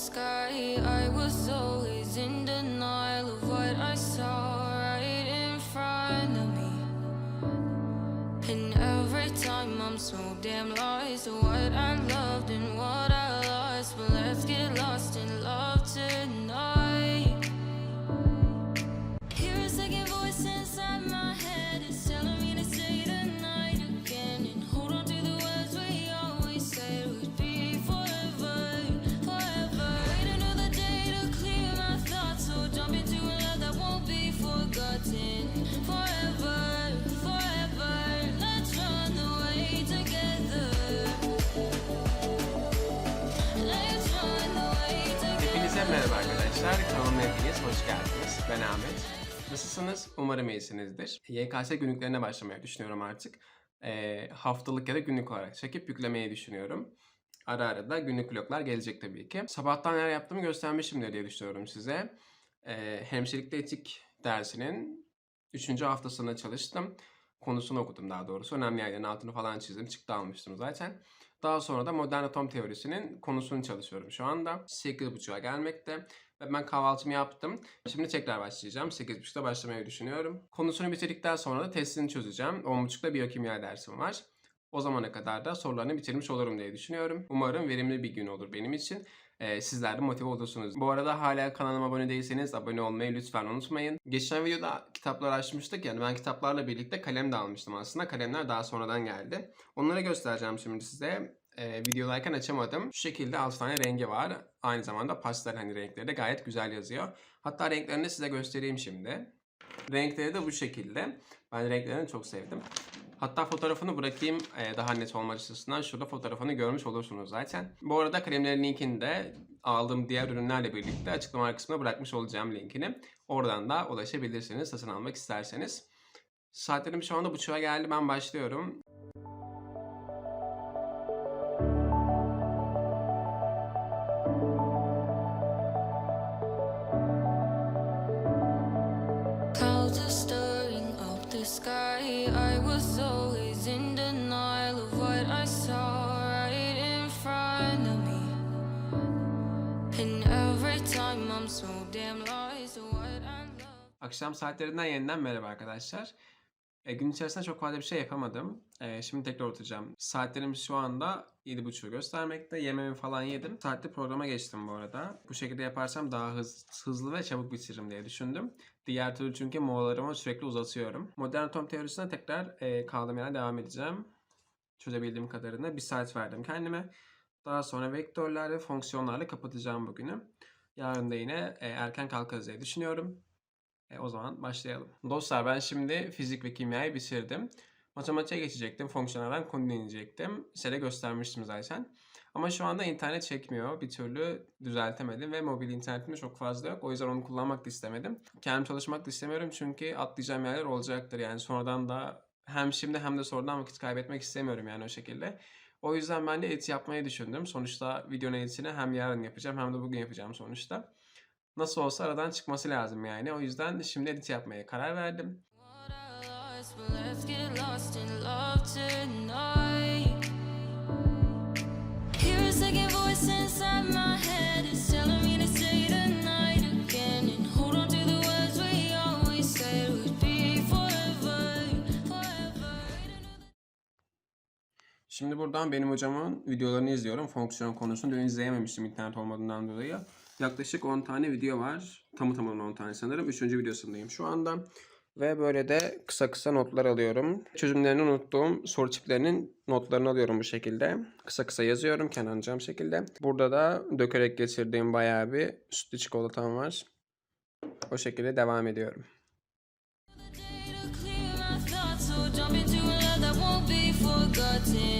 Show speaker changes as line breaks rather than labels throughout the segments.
sky. I was always in denial of what I saw right in front of me. And every time I'm so damn lost to What I loved and what I lost. But let's get lost in love
Hepinize merhaba arkadaşlar. Kanalıma hepiniz hoş geldiniz. Ben Ahmet. Nasılsınız? Umarım iyisinizdir. YKS günlüklerine başlamayı düşünüyorum artık. Ee, haftalık ya da günlük olarak çekip yüklemeyi düşünüyorum. Ara ara da günlük vloglar gelecek tabii ki. Sabahtan neler yaptığımı göstermişimdir diye düşünüyorum size. Ee, hemşirelikte etik dersinin 3. haftasında çalıştım. Konusunu okudum daha doğrusu. Önemli yerlerin altını falan çizdim. Çıktı almıştım zaten. Daha sonra da modern atom teorisinin konusunu çalışıyorum şu anda. 8.30'a gelmekte. Ve ben kahvaltımı yaptım. Şimdi tekrar başlayacağım. 8.30'da başlamayı düşünüyorum. Konusunu bitirdikten sonra da testini çözeceğim. 10.30'da biyokimya dersim var. O zamana kadar da sorularını bitirmiş olurum diye düşünüyorum. Umarım verimli bir gün olur benim için. Ee, sizler de motive olursunuz. Bu arada hala kanalıma abone değilseniz abone olmayı lütfen unutmayın. Geçen videoda kitaplar açmıştık yani ben kitaplarla birlikte kalem de almıştım aslında. Kalemler daha sonradan geldi. Onları göstereceğim şimdi size. Ee, videodayken açamadım. Şu şekilde 6 tane rengi var. Aynı zamanda pastel hani renkleri de gayet güzel yazıyor. Hatta renklerini size göstereyim şimdi. Renkleri de bu şekilde. Ben renklerini çok sevdim. Hatta fotoğrafını bırakayım e, daha net olma açısından. Şurada fotoğrafını görmüş olursunuz zaten. Bu arada kalemlerin linkini de aldığım diğer ürünlerle birlikte açıklama kısmına bırakmış olacağım linkini. Oradan da ulaşabilirsiniz satın almak isterseniz. Saatlerim şu anda buçuğa geldi. Ben başlıyorum.
Sky.
Akşam saatlerinden yeniden merhaba arkadaşlar. E, gün içerisinde çok fazla bir şey yapamadım. E, şimdi tekrar oturacağım. Saatlerim şu anda 7.30'u göstermekte. Yemeğimi falan yedim. Saatli programa geçtim bu arada. Bu şekilde yaparsam daha hız, hızlı ve çabuk bitiririm diye düşündüm. Diğer türlü çünkü molalarımı sürekli uzatıyorum. Modern atom teorisine tekrar e, kaldığım yerden devam edeceğim. Çözebildiğim kadarını bir saat verdim kendime. Daha sonra vektörler ve fonksiyonlarla kapatacağım bugünü. Yarın da yine e, erken kalkarız diye düşünüyorum. E, o zaman başlayalım. Dostlar ben şimdi fizik ve kimyayı bitirdim. Matematiğe geçecektim. Fonksiyonelden konu dinleyecektim. Size de göstermiştim zaten. Ama şu anda internet çekmiyor. Bir türlü düzeltemedim ve mobil internetim çok fazla yok. O yüzden onu kullanmak da istemedim. Kendim çalışmak da istemiyorum çünkü atlayacağım yerler olacaktır. Yani sonradan da hem şimdi hem de sonradan vakit kaybetmek istemiyorum yani o şekilde. O yüzden ben de edit yapmayı düşündüm. Sonuçta videonun editini hem yarın yapacağım hem de bugün yapacağım sonuçta. Nasıl olsa aradan çıkması lazım yani. O yüzden şimdi edit yapmaya karar verdim. Şimdi buradan benim hocamın videolarını izliyorum. Fonksiyon konusunu dün izleyememiştim internet olmadığından dolayı. Yaklaşık 10 tane video var. Tamı tamına 10 tane sanırım. 3. videosundayım şu anda. Ve böyle de kısa kısa notlar alıyorum. Çözümlerini unuttuğum soru tiplerinin notlarını alıyorum bu şekilde. Kısa kısa yazıyorum kenarcam şekilde. Burada da dökerek getirdiğim bayağı bir sütlü çikolatam var. O şekilde devam ediyorum.
day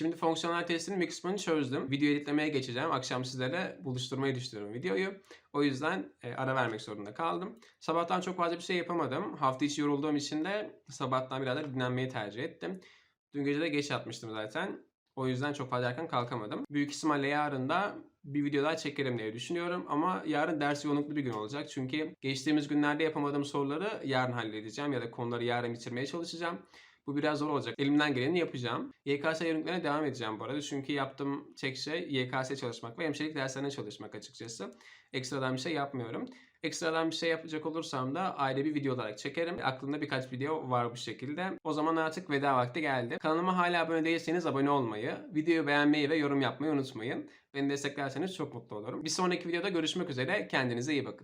Şimdi fonksiyonel testinin bir kısmını çözdüm. Video editlemeye geçeceğim. Akşam sizlerle buluşturmayı düşünüyorum videoyu. O yüzden e, ara vermek zorunda kaldım. Sabahtan çok fazla bir şey yapamadım. Hafta içi yorulduğum için de sabahtan biraz da dinlenmeyi tercih ettim. Dün gece de geç yatmıştım zaten. O yüzden çok fazla erken kalkamadım. Büyük ihtimalle yarın da bir video daha çekerim diye düşünüyorum. Ama yarın ders yoğunluklu bir gün olacak. Çünkü geçtiğimiz günlerde yapamadığım soruları yarın halledeceğim. Ya da konuları yarın bitirmeye çalışacağım. Bu biraz zor olacak. Elimden geleni yapacağım. YKS yönetimlerine devam edeceğim bu arada. Çünkü yaptığım tek şey YKS çalışmak ve hemşirelik derslerine çalışmak açıkçası. Ekstradan bir şey yapmıyorum. Ekstradan bir şey yapacak olursam da ayrı bir video olarak çekerim. Aklımda birkaç video var bu şekilde. O zaman artık veda vakti geldi. Kanalıma hala abone değilseniz abone olmayı, videoyu beğenmeyi ve yorum yapmayı unutmayın. Beni desteklerseniz çok mutlu olurum. Bir sonraki videoda görüşmek üzere. Kendinize iyi bakın.